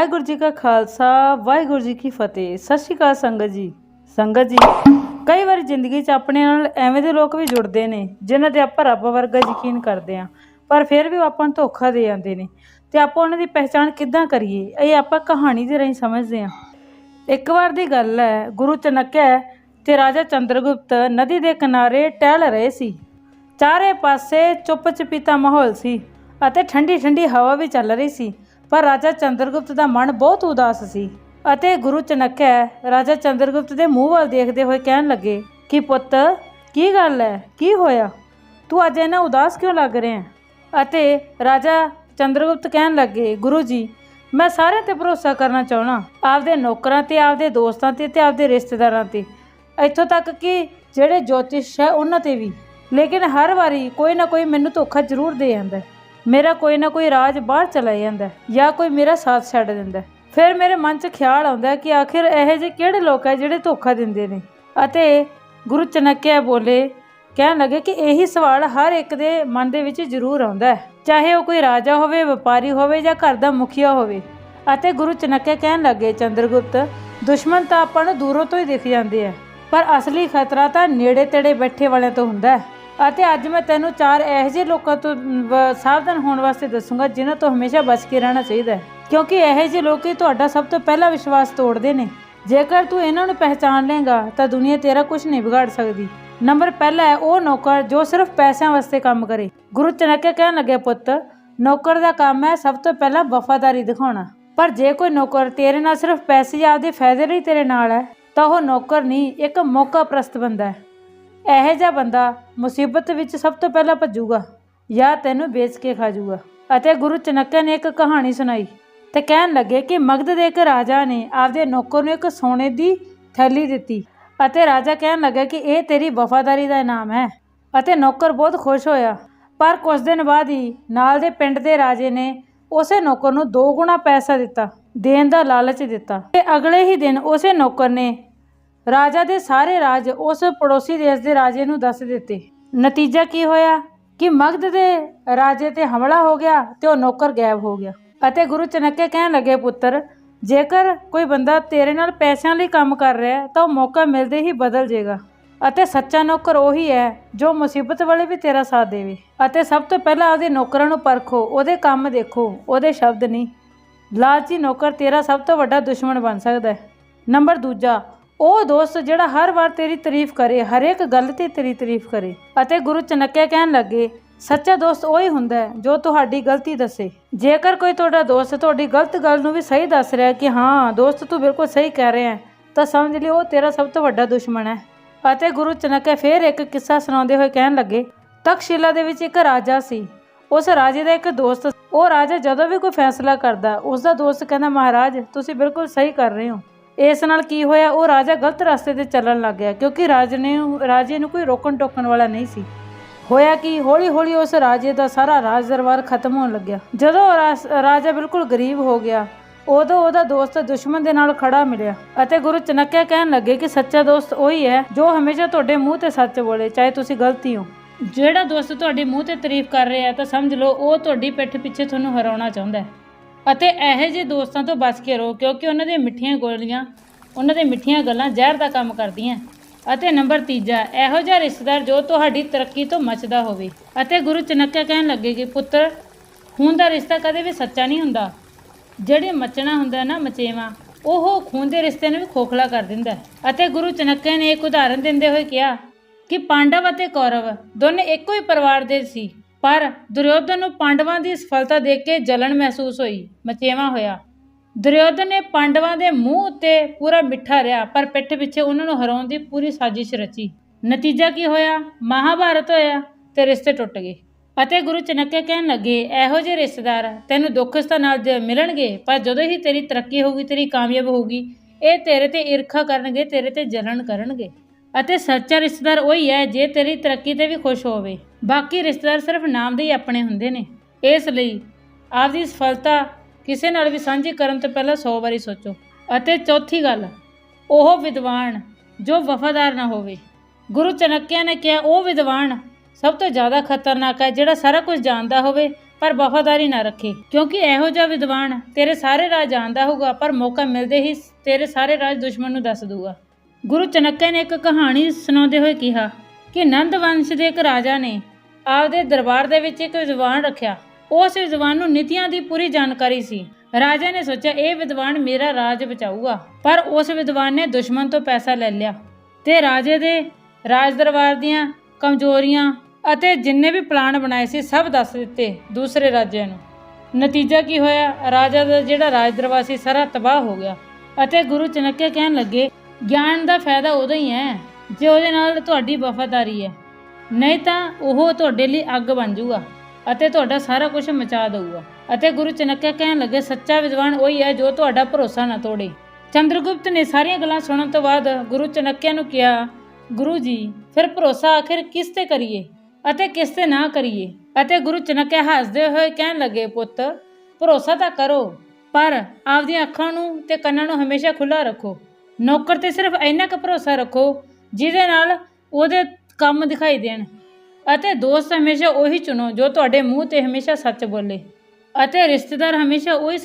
ਵਾਹਿਗੁਰੂ ਜੀ ਕਾ ਖਾਲਸਾ, ਵਾਹਿਗੁਰੂ ਜੀ ਕੀ ਫਤਿਹ। ਸਤਿ ਸ਼੍ਰੀ ਅਕਾਲ ਸੰਗਤ ਜੀ। ਸੰਗਤ ਜੀ, ਕਈ ਵਾਰੀ ਜ਼ਿੰਦਗੀ 'ਚ ਆਪਣੇ ਨਾਲ ਐਵੇਂ ਦੇ ਲੋਕ ਵੀ ਜੁੜਦੇ ਨੇ, ਜਿਨ੍ਹਾਂ ਤੇ ਆਪਾਂ ਰੱਬ ਵਰਗਾ ਯਕੀਨ ਕਰਦੇ ਆਂ ਪਰ ਫਿਰ ਵੀ ਉਹ ਆਪਾਂ ਨੂੰ ਧੋਖਾ ਦੇ ਜਾਂਦੇ ਨੇ। ਤੇ ਆਪਾਂ ਉਹਨਾਂ ਦੀ ਪਹਿਚਾਣ ਕਿੱਦਾਂ ਕਰੀਏ? ਇਹ ਆਪਾਂ ਕਹਾਣੀ ਦੇ ਰਾਹੀਂ ਸਮਝਦੇ ਆਂ ਇੱਕ ਵਾਰ ਦੀ ਗੱਲ ਹੈ, ਗੁਰੂ ਚਨਕਿਆ ਤੇ ਰਾਜਾ ਚੰਦਰਗੁਪਤ ਨਦੀ ਦੇ ਕਿਨਾਰੇ ਟਹਿਲ ਰਹੇ ਸੀ। ਚਾਰੇ ਪਾਸੇ ਚੁੱਪ ਚਪੀਤਾ ਮਾਹੌਲ ਸੀ ਅਤੇ ਠੰਡੀ ਠੰਡੀ ਹਵਾ ਵੀ ਚੱਲ ਰਹੀ ਸੀ। ਪਰ ਰਾਜਾ ਚੰਦਰਗੁਪਤ ਦਾ ਮਨ ਬਹੁਤ ਉਦਾਸ ਸੀ ਅਤੇ ਗੁਰੂ ਚਨਕਿਆ ਰਾਜਾ ਚੰਦਰਗੁਪਤ ਦੇ ਮੂੰਹ ਵੱਲ ਦੇਖਦੇ ਹੋਏ ਕਹਿਣ ਲੱਗੇ, ਕਿ ਪੁੱਤ, ਕੀ ਗੱਲ ਹੈ ਕੀ ਹੋਇਆ? ਤੂੰ ਅੱਜ ਇਹਨਾਂ ਉਦਾਸ ਕਿਉਂ ਲੱਗ ਰਿਹਾ ਅਤੇ ਰਾਜਾ ਚੰਦਰਗੁਪਤ ਕਹਿਣ ਲੱਗੇ, ਗੁਰੂ ਜੀ, ਮੈਂ ਸਾਰਿਆਂ ਤੇ ਭਰੋਸਾ ਕਰਨਾ ਚਾਹਣਾ ਆਪਦੇ ਨੌਕਰਾਂ ਤੇ, ਆਪਦੇ ਦੋਸਤਾਂ ਤੇ ਤੇ ਆਪਦੇ ਰਿਸ਼ਤੇਦਾਰਾਂ ਤੇ। ਇੱਥੋਂ ਤੱਕ ਕਿ ਜਿਹੜੇ ਜੋਤਿਸ਼ ਹੈ ਉਹਨਾਂ ਤੇ ਵੀ। ਲੇਕਿਨ ਹਰ ਵਾਰੀ ਕੋਈ ਨਾ ਕੋਈ ਮੈਨੂੰ ਧੋਖਾ ਜ਼ਰੂਰ ਦੇ ਜਾਂਦਾ ਮੇਰਾ ਕੋਈ ਨਾ ਕੋਈ ਰਾਜ ਬਾਹਰ ਚਲਾ ਜਾਂਦਾ ਜਾਂ ਕੋਈ ਮੇਰਾ ਸਾਥ ਛੱਡ ਦਿੰਦਾ ਫਿਰ ਮੇਰੇ ਮਨ 'ਚ ਖਿਆਲ ਆਉਂਦਾ ਕਿ ਆਖਿਰ ਇਹੋ ਜਿਹੇ ਕਿਹੜੇ ਲੋਕ ਹੈ ਜਿਹੜੇ ਧੋਖਾ ਦਿੰਦੇ ਨੇ? ਅਤੇ ਗੁਰੂ ਚਨਕਿਆ ਬੋਲੇ, ਕਹਿਣ ਲੱਗੇ ਕਿ ਇਹੀ ਸਵਾਲ ਹਰ ਇੱਕ ਦੇ ਮਨ ਦੇ ਵਿੱਚ ਜ਼ਰੂਰ ਆਉਂਦਾ ਹੈ। ਚਾਹੇ ਉਹ ਕੋਈ ਰਾਜਾ ਹੋਵੇ, ਵਪਾਰੀ ਹੋਵੇ ਜਾਂ ਘਰ ਦਾ ਮੁਖੀਆ ਹੋਵੇ। ਅਤੇ ਗੁਰੂ ਚਨਕਿਆ ਕਹਿਣ ਲੱਗੇ, ਚੰਦਰਗੁਪਤ, ਦੁਸ਼ਮਣ ਤਾਂ ਆਪਾਂ ਨੂੰ ਦੂਰੋਂ ਤੋਂ ਹੀ ਦਿਖ ਜਾਂਦੇ ਆ, ਪਰ ਅਸਲੀ ਖਤਰਾ ਤਾਂ ਨੇੜੇ ਤੇੜੇ ਬੈਠੇ ਵਾਲਿਆਂ ਤੋਂ ਹੁੰਦਾ ਹੈ। ਅਤੇ ਅੱਜ ਮੈਂ ਤੈਨੂੰ ਚਾਰ ਇਹੋ ਜਿਹੇ ਲੋਕਾਂ ਤੋਂ ਵ- ਸਾਵਧਾਨ ਹੋਣ ਵਾਸਤੇ ਦੱਸੂੰਗਾ, ਜਿਨ੍ਹਾਂ ਤੋਂ ਹਮੇਸ਼ਾ ਬਚ ਕੇ ਰਹਿਣਾ ਚਾਹੀਦਾ ਹੈ। ਕਿਉਂਕਿ ਇਹੋ ਜਿਹੇ ਲੋਕ ਹੀ ਤੁਹਾਡਾ ਸਭ ਤੋਂ ਪਹਿਲਾ ਵਿਸ਼ਵਾਸ ਤੋੜਦੇ ਨੇ। ਜੇਕਰ ਤੂੰ ਇਹਨਾਂ ਨੂੰ ਪਹਿਚਾਨ ਲੇਗਾ ਤਾਂ ਦੁਨੀਆ ਤੇਰਾ ਕੁਝ ਨਹੀਂ ਵਿਗਾੜ ਸਕਦੀ। ਨੰਬਰ ਪਹਿਲਾ ਹੈ ਉਹ ਨੌਕਰ ਜੋ ਸਿਰਫ ਪੈਸਿਆਂ ਵਾਸਤੇ ਕੰਮ ਕਰੇ। ਗੁਰੂ ਚਨਕਿਆ ਕਹਿਣ ਲੱਗਿਆ ਪੁੱਤ, ਨੌਕਰ ਦਾ ਕੰਮ ਹੈ ਸਭ ਤੋਂ ਪਹਿਲਾਂ ਵਫਾਦਾਰੀ ਦਿਖਾਉਣਾ। ਪਰ ਜੇ ਕੋਈ ਨੌਕਰ ਤੇਰੇ ਨਾਲ ਸਿਰਫ ਪੈਸੇ ਜਾਂ ਆਪਦੇ ਫਾਇਦੇ ਲਈ ਤੇਰੇ ਨਾਲ ਹੈ, ਤਾਂ ਉਹ ਨੌਕਰ ਨਹੀਂ, ਇੱਕ ਮੌਕਾ ਪ੍ਰਸਤ ਬੰਦਾ ਹੈ। ਇਹੋ ਜਿਹਾ ਬੰਦਾ ਮੁਸੀਬਤ ਵਿੱਚ ਸਭ ਤੋਂ ਪਹਿਲਾਂ ਭੱਜੂਗਾ ਜਾਂ ਤੈਨੂੰ ਵੇਚ ਕੇ ਖਾ ਜਾਊਗਾ ਅਤੇ ਗੁਰੂ ਚਨਕਿਆ ਨੇ ਇੱਕ ਕਹਾਣੀ ਸੁਣਾਈ ਤੇ ਕਹਿਣ ਲੱਗੇ ਕਿ ਮਗਧ ਦੇ ਇੱਕ ਰਾਜਾ ਨੇ ਆਪਦੇ ਨੌਕਰ ਨੂੰ ਇੱਕ ਸੋਨੇ ਦੀ ਥੈਲੀ ਦਿੱਤੀ ਅਤੇ ਰਾਜਾ ਕਹਿਣ ਲੱਗਾ ਕਿ ਇਹ ਤੇਰੀ ਵਫਾਦਾਰੀ ਦਾ ਇਨਾਮ ਹੈ ਅਤੇ ਨੌਕਰ ਬਹੁਤ ਖੁਸ਼ ਹੋਇਆ। ਪਰ ਕੁਝ ਦਿਨ ਬਾਅਦ ਹੀ ਨਾਲ ਦੇ ਪਿੰਡ ਦੇ ਰਾਜੇ ਨੇ ਉਸੇ ਨੌਕਰ ਨੂੰ ਦੋ ਗੁਣਾ ਪੈਸਾ ਦਿੱਤਾ, ਦੇਣ ਦਾ ਲਾਲਚ ਦਿੱਤਾ ਤੇ ਅਗਲੇ ਹੀ ਦਿਨ ਉਸੇ ਨੌਕਰ ਨੇ ਰਾਜਾ ਦੇ ਸਾਰੇ ਰਾਜ ਉਸ ਪੜੋਸੀ ਦੇਸ਼ ਦੇ ਰਾਜੇ ਨੂੰ ਦੱਸ ਦਿੱਤੇ। ਨਤੀਜਾ ਕੀ ਹੋਇਆ? ਕਿ ਮਗਧ ਦੇ ਰਾਜੇ ਤੇ ਹਮਲਾ ਹੋ ਗਿਆ ਤੇ ਉਹ ਨੌਕਰ ਗਾਇਬ ਹੋ ਗਿਆ। ਅਤੇ ਗੁਰੂ ਚਨਕਿਆ ਕਹਿਣ ਲੱਗੇ, ਪੁੱਤਰ, ਜੇਕਰ ਕੋਈ ਬੰਦਾ ਤੇਰੇ ਨਾਲ ਪੈਸਿਆਂ ਲਈ ਕੰਮ ਕਰ ਰਿਹਾ ਤਾਂ ਉਹ ਮੌਕਾ ਮਿਲਦੇ ਹੀ ਬਦਲ ਜਾਏਗਾ ਅਤੇ ਸੱਚਾ ਨੌਕਰ ਉਹੀ ਹੈ ਜੋ ਮੁਸੀਬਤ ਵੇਲੇ ਵੀ ਤੇਰਾ ਸਾਥ ਦੇਵੇ। ਅਤੇ ਸਭ ਤੋਂ ਪਹਿਲਾਂ ਉਹਦੇ ਨੌਕਰਾਂ ਨੂੰ ਪਰਖੋ, ਉਹਦੇ ਕੰਮ ਦੇਖੋ, ਉਹਦੇ ਸ਼ਬਦ ਨਹੀਂ। ਲਾਲਚੀ ਨੌਕਰ ਤੇਰਾ ਸਭ ਤੋਂ ਵੱਡਾ ਦੁਸ਼ਮਣ ਬਣ ਸਕਦਾ ਹੈ। ਨੰਬਰ ਦੂਜਾ ਉਹ ਦੋਸਤ ਜਿਹੜਾ ਹਰ ਵਾਰ ਤੇਰੀ ਤਾਰੀਫ ਕਰੇ, ਹਰੇਕ ਗੱਲ ਤੇ ਤੇਰੀ ਤਾਰੀਫ ਕਰੇ। ਅਤੇ ਗੁਰੂ ਚਨਕਿਆ ਕਹਿਣ ਲੱਗੇ, ਸੱਚਾ ਦੋਸਤ ਉਹੀ ਹੁੰਦਾ ਹੈ ਜੋ ਤੁਹਾਡੀ ਗਲਤੀ ਦੱਸੇ। ਜੇਕਰ ਕੋਈ ਤੁਹਾਡਾ ਦੋਸਤ ਤੁਹਾਡੀ ਗਲਤ ਗੱਲ ਨੂੰ ਵੀ ਸਹੀ ਦੱਸ ਰਿਹਾ ਕਿ ਹਾਂ, ਦੋਸਤ ਤੂੰ ਬਿਲਕੁਲ ਸਹੀ ਕਹਿ ਰਿਹਾ ਹੈ, ਤਾਂ ਸਮਝ ਲਿਓ ਉਹ ਤੇਰਾ ਸਭ ਤੋਂ ਵੱਡਾ ਦੁਸ਼ਮਣ ਹੈ। ਅਤੇ ਗੁਰੂ ਚਨਕਿਆ ਫੇਰ ਇੱਕ ਕਿੱਸਾ ਸੁਣਾਉਂਦੇ ਹੋਏ ਕਹਿਣ ਲੱਗੇ, ਤਖਸ਼ਿਲਾ ਦੇ ਵਿੱਚ ਇੱਕ ਰਾਜਾ ਸੀ। ਉਸ ਰਾਜੇ ਦਾ ਇੱਕ ਦੋਸਤ, ਉਹ ਰਾਜਾ ਜਦੋਂ ਵੀ ਕੋਈ ਫੈਸਲਾ ਕਰਦਾ ਉਸ ਦਾ ਦੋਸਤ ਕਹਿੰਦਾ, ਮਹਾਰਾਜ, ਤੁਸੀਂ ਬਿਲਕੁਲ ਸਹੀ ਕਰ ਰਹੇ ਹੋ। ਇਸ ਨਾਲ ਕੀ ਹੋਇਆ, ਉਹ ਰਾਜਾ ਗਲਤ ਰਸਤੇ ਤੇ ਚੱਲਣ ਲੱਗ ਗਿਆ ਕਿਉਂਕਿ ਰਾਜ ਨੇ, ਰਾਜੇ ਨੂੰ ਕੋਈ ਰੋਕਣ ਟੋਕਣ ਵਾਲਾ ਨਹੀਂ ਸੀ। ਹੋਇਆ ਕਿ ਹੌਲੀ ਹੌਲੀ ਉਸ ਰਾਜੇ ਦਾ ਸਾਰਾ ਰਾਜ ਦਰਬਾਰ ਖਤਮ ਹੋਣ ਲੱਗਿਆ। ਜਦੋਂ ਰਾਜਾ ਬਿਲਕੁਲ ਗਰੀਬ ਹੋ ਗਿਆ, ਉਦੋਂ ਉਹਦਾ ਦੋਸਤ ਦੁਸ਼ਮਣ ਦੇ ਨਾਲ ਖੜਾ ਮਿਲਿਆ ਅਤੇ ਗੁਰੂ ਚਨਕਿਆ ਕਹਿਣ ਲੱਗੇ ਕਿ ਸੱਚਾ ਦੋਸਤ ਉਹੀ ਹੈ ਜੋ ਹਮੇਸ਼ਾ ਤੁਹਾਡੇ ਮੂੰਹ ਤੇ ਸੱਚ ਬੋਲੇ, ਚਾਹੇ ਤੁਸੀਂ ਗਲਤੀ ਹੋ। ਜਿਹੜਾ ਦੋਸਤ ਤੁਹਾਡੇ ਮੂੰਹ ਤੇ ਤਾਰੀਫ ਕਰ ਰਿਹਾ ਤਾਂ ਸਮਝ ਲਓ, ਉਹ ਤੁਹਾਡੀ ਪਿੱਠ ਪਿੱਛੇ ਤੁਹਾਨੂੰ ਹਰਾਉਣਾ ਚਾਹੁੰਦਾ ਹੈ। ਅਤੇ ਇਹੋ ਜਿਹੇ ਦੋਸਤਾਂ ਤੋਂ ਬਚ ਕੇ ਰਹੋ, ਕਿਉਂਕਿ ਉਹਨਾਂ ਦੀਆਂ ਮਿੱਠੀਆਂ ਗੋਲੀਆਂ, ਉਹਨਾਂ ਦੀਆਂ ਮਿੱਠੀਆਂ ਗੱਲਾਂ ਜ਼ਹਿਰ ਦਾ ਕੰਮ ਕਰਦੀਆਂ। ਅਤੇ ਨੰਬਰ ਤੀਜਾ, ਇਹੋ ਜਿਹਾ ਰਿਸ਼ਤੇਦਾਰ ਜੋ ਤੁਹਾਡੀ ਤਰੱਕੀ ਤੋਂ ਮੱਚਦਾ ਹੋਵੇ। ਅਤੇ ਗੁਰੂ ਚਨਕਿਆ ਕਹਿਣ ਲੱਗੇ ਕਿ, ਪੁੱਤਰ, ਖੂਨ ਦਾ ਰਿਸ਼ਤਾ ਕਦੇ ਵੀ ਸੱਚਾ ਨਹੀਂ ਹੁੰਦਾ। ਜਿਹੜੇ ਮੱਚਣਾ ਹੁੰਦਾ ਨਾ ਮਚੇਵਾ, ਉਹ ਖੂਨ ਦੇ ਰਿਸ਼ਤੇ ਨੂੰ ਵੀ ਖੋਖਲਾ ਕਰ ਦਿੰਦਾ ਅਤੇ ਗੁਰੂ ਚਨਕਿਆ ਨੇ ਇੱਕ ਉਦਾਹਰਨ ਦਿੰਦੇ ਹੋਏ ਕਿਹਾ ਕਿ ਪਾਂਡਵ ਅਤੇ ਕੌਰਵ ਦੋਨੇ ਇੱਕੋ ਹੀ ਪਰਿਵਾਰ ਦੇ ਸੀ। ਪਰ ਦੁਰਯੋਧਨ ਨੂੰ ਪਾਂਡਵਾਂ ਦੀ ਸਫਲਤਾ ਦੇਖ ਕੇ ਜਲਨ ਮਹਿਸੂਸ ਹੋਈ, ਮਚੇਵਾ ਹੋਇਆ। ਦੁਰਯੋਧਨ ਨੇ ਪਾਂਡਵਾਂ ਦੇ ਮੂੰਹ ਉੱਤੇ ਪੂਰਾ ਮਿੱਠਾ ਰਿਹਾ ਪਰ ਪਿੱਠ ਪਿੱਛੇ ਉਹਨਾਂ ਨੂੰ ਹਰਾਉਣ ਦੀ ਪੂਰੀ ਸਾਜ਼ਿਸ਼ ਰਚੀ। ਨਤੀਜਾ ਕੀ ਹੋਇਆ? ਮਹਾਭਾਰਤ ਹੋਇਆ ਤੇ ਰਿਸ਼ਤੇ ਟੁੱਟ ਗਏ ਅਤੇ ਗੁਰੂ ਚਨਕਿਆ ਕਹਿਣ ਲੱਗੇ, ਇਹੋ ਜਿਹੇ ਰਿਸ਼ਤੇਦਾਰ ਤੈਨੂੰ ਦੁੱਖ ਸਤਾ ਨਾਲ ਮਿਲਣਗੇ, ਪਰ ਜਦੋਂ ਹੀ ਤੇਰੀ ਤਰੱਕੀ ਹੋਊਗੀ, ਤੇਰੀ ਕਾਮਯਾਬ ਹੋਊਗੀ, ਇਹ ਤੇਰੇ ਤੇ ਈਰਖਾ ਕਰਨਗੇ, ਤੇਰੇ ਤੇ ਜਲਨ ਕਰਨਗੇ। ਅਤੇ ਸੱਚਾ ਰਿਸ਼ਤੇਦਾਰ ਉਹੀ ਹੈ ਜੇ ਤੇਰੀ ਤਰੱਕੀ ਤੇ ਵੀ ਖੁਸ਼ ਹੋਵੇ। ਬਾਕੀ ਰਿਸ਼ਤੇਦਾਰ ਸਿਰਫ ਨਾਮ ਦੇ ਹੀ ਆਪਣੇ ਹੁੰਦੇ ਨੇ। ਇਸ ਲਈ ਆਪਦੀ ਸਫਲਤਾ ਕਿਸੇ ਨਾਲ ਵੀ ਸਾਂਝੀ ਕਰਨ ਤੋਂ ਪਹਿਲਾਂ 100 ਵਾਰੀ ਸੋਚੋ। ਅਤੇ ਚੌਥੀ ਗੱਲ, ਉਹ ਵਿਦਵਾਨ ਜੋ ਵਫਾਦਾਰ ਨਾ ਹੋਵੇ। ਗੁਰੂ ਚਨਕਿਆ ਨੇ ਕਿਹਾ, ਉਹ ਵਿਦਵਾਨ ਸਭ ਤੋਂ ਜ਼ਿਆਦਾ ਖਤਰਨਾਕ ਹੈ ਜਿਹੜਾ ਸਾਰਾ ਕੁਝ ਜਾਣਦਾ ਹੋਵੇ, ਪਰ ਵਫਾਦਾਰੀ ਨਾ ਰੱਖੇ। ਕਿਉਂਕਿ ਇਹੋ ਜਿਹਾ ਵਿਦਵਾਨ ਤੇਰੇ ਸਾਰੇ ਰਾਜ ਜਾਣਦਾ ਹੋਊਗਾ, ਪਰ ਮੌਕਾ ਮਿਲਦੇ ਹੀ ਤੇਰੇ ਸਾਰੇ ਰਾਜ ਦੁਸ਼ਮਣ ਨੂੰ ਦੱਸ ਦੂਗਾ ਗੁਰੂ ਚਨੱਕੇ ਨੇ ਇੱਕ ਕਹਾਣੀ ਸੁਣਾਉਂਦੇ ਹੋਏ ਕਿਹਾ ਕਿ ਨੰਦ ਵੰਸ਼ ਦੇ ਇੱਕ ਰਾਜਾ ਨੇ ਆਪਦੇ ਦਰਬਾਰ ਦੇ ਵਿੱਚ ਇੱਕ ਵਿਦਵਾਨ ਰੱਖਿਆ। ਉਸ ਵਿਦਵਾਨ ਨੂੰ ਨੀਤੀਆਂ ਦੀ ਪੂਰੀ ਜਾਣਕਾਰੀ ਸੀ। ਰਾਜਾ ਨੇ ਸੋਚਿਆ, ਇਹ ਵਿਦਵਾਨ ਮੇਰਾ ਰਾਜ ਬਚਾਊਗਾ। ਪਰ ਉਸ ਵਿਦਵਾਨ ਨੇ ਦੁਸ਼ਮਣ ਤੋਂ ਪੈਸਾ ਲੈ ਲਿਆ ਤੇ ਰਾਜੇ ਦੇ ਰਾਜ ਦਰਬਾਰ ਦੀਆਂ ਕਮਜ਼ੋਰੀਆਂ ਅਤੇ ਜਿੰਨੇ ਵੀ ਪਲਾਨ ਬਣਾਏ ਸੀ, ਸਭ ਦੱਸ ਦਿੱਤੇ ਦੂਸਰੇ ਰਾਜਿਆਂ ਨੂੰ। ਨਤੀਜਾ ਕੀ ਹੋਇਆ? ਰਾਜਾ ਦਾ ਜਿਹੜਾ ਰਾਜ ਦਰਬਾਰ ਸੀ, ਸਾਰਾ ਤਬਾਹ ਹੋ ਗਿਆ ਅਤੇ ਗੁਰੂ ਚਨੱਕੇ ਕਹਿਣ ਲੱਗੇ ਗਿਆਨ ਦਾ ਫਾਇਦਾ ਉਦੋਂ ਹੀ ਹੈ, ਜੇ ਉਹਦੇ ਨਾਲ ਤੁਹਾਡੀ ਵਫਾਦਾਰੀ ਹੈ। ਨਹੀਂ ਤਾਂ ਉਹ ਤੁਹਾਡੇ ਲਈ ਅੱਗ ਬਣ ਜਾਊਗਾ ਅਤੇ ਤੁਹਾਡਾ ਸਾਰਾ ਕੁਝ ਮਚਾ ਦੇਊਗਾ। ਅਤੇ ਗੁਰੂ ਚਨੱਕਿਆ ਕਹਿਣ ਲੱਗੇ, ਸੱਚਾ ਵਿਦਵਾਨ ਉਹੀ ਹੈ ਜੋ ਤੁਹਾਡਾ ਭਰੋਸਾ ਨਾ ਤੋੜੇ। ਚੰਦਰਗੁਪਤ ਨੇ ਸਾਰੀਆਂ ਗੱਲਾਂ ਸੁਣਨ ਤੋਂ ਬਾਅਦ ਗੁਰੂ ਚਨੱਕਿਆ ਨੂੰ ਕਿਹਾ, ਗੁਰੂ ਜੀ, ਫਿਰ ਭਰੋਸਾ ਆਖਿਰ ਕਿਸ ਤੇ ਕਰੀਏ ਅਤੇ ਕਿਸ ਤੇ ਨਾ ਕਰੀਏ? ਅਤੇ ਗੁਰੂ ਚਨੱਕਿਆ ਹੱਸਦੇ ਹੋਏ ਕਹਿਣ ਲੱਗੇ, ਪੁੱਤ, ਭਰੋਸਾ ਤਾਂ ਕਰੋ, ਪਰ ਆਪਦੀਆਂ ਅੱਖਾਂ ਨੂੰ ਤੇ ਕੰਨਾਂ ਨੂੰ ਹਮੇਸ਼ਾ ਖੁੱਲਾ ਰੱਖੋ। ਨੌਕਰ ਤੇ ਸਿਰਫ ਇੰਨਾ ਕੁ ਭਰੋਸਾ ਰੱਖੋ, ਜਿਹਦੇ ਨਾਲ ਉਹਦੇ ਕੰਮ ਦਿਖਾਈ ਦੇਣ। ਅਤੇ ਦੋਸਤ ਹਮੇਸ਼ਾ ਉਹੀ ਚੁਣੋ ਜੋ ਤੁਹਾਡੇ ਮੂੰਹ ਤੇ ਹਮੇਸ਼ਾ ਸੱਚ ਬੋਲੇ। ਅਤੇ ਰਿਸ਼ਤੇਦਾਰ ਹਮੇਸ਼ਾ ਉਹੀ